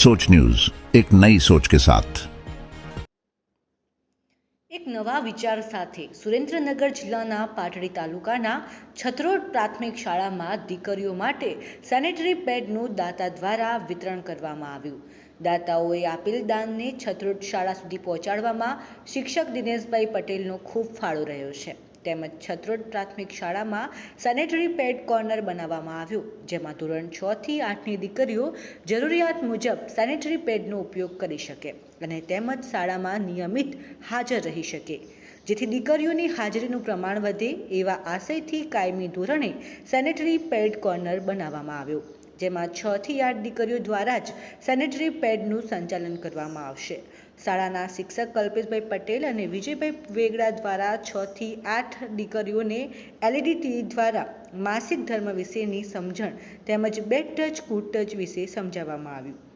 सोच न्यूज एक नई सोच के साथ એક નવા વિચાર સાથે સુરેન્દ્રનગર જિલ્લાના પાટડી તાલુકાના છત્રોડ પ્રાથમિક શાળામાં દીકરીઓ માટે સેનેટરી પેડનું દાતા દ્વારા વિતરણ કરવામાં આવ્યું દાતાઓએ આપેલ દાનને છત્રોડ શાળા સુધી પહોંચાડવામાં શિક્ષક દિનેશભાઈ પટેલનો ખૂબ ફાળો રહ્યો છે તેમજ છત્રોડ પ્રાથમિક શાળામાં સેનેટરી પેડ કોર્નર બનાવવામાં આવ્યું, જેમાં ધોરણ છ થી આઠની દીકરીઓ જરૂરિયાત મુજબ સેનેટરી પેડનો ઉપયોગ કરી શકે અને તેમજ શાળામાં નિયમિત હાજર રહી શકે. જેથી દીકરીઓની હાજરીનું પ્રમાણ વધે એવા આશયથી કાયમી ધોરણે સેનેટરી પેડ કોર્નર બનાવવામાં આવ્યો. જેમાં છ થી આઠ દીકરીઓ દ્વારા જ સેનેટરી પેડનું સંચાલન કરવામાં આવશે. શાળાના શિક્ષક કલ્પેશભાઈ પટેલ અને વિજયભાઈ વેગડા દ્વારા છ થી આઠ દીકરીઓને એલઈડી ટીવી દ્વારા માસિક ધર્મ વિશેની સમજણ તેમજ બેડ ટચ ગુડ ટચ વિશે સમજાવવામાં આવ્યું.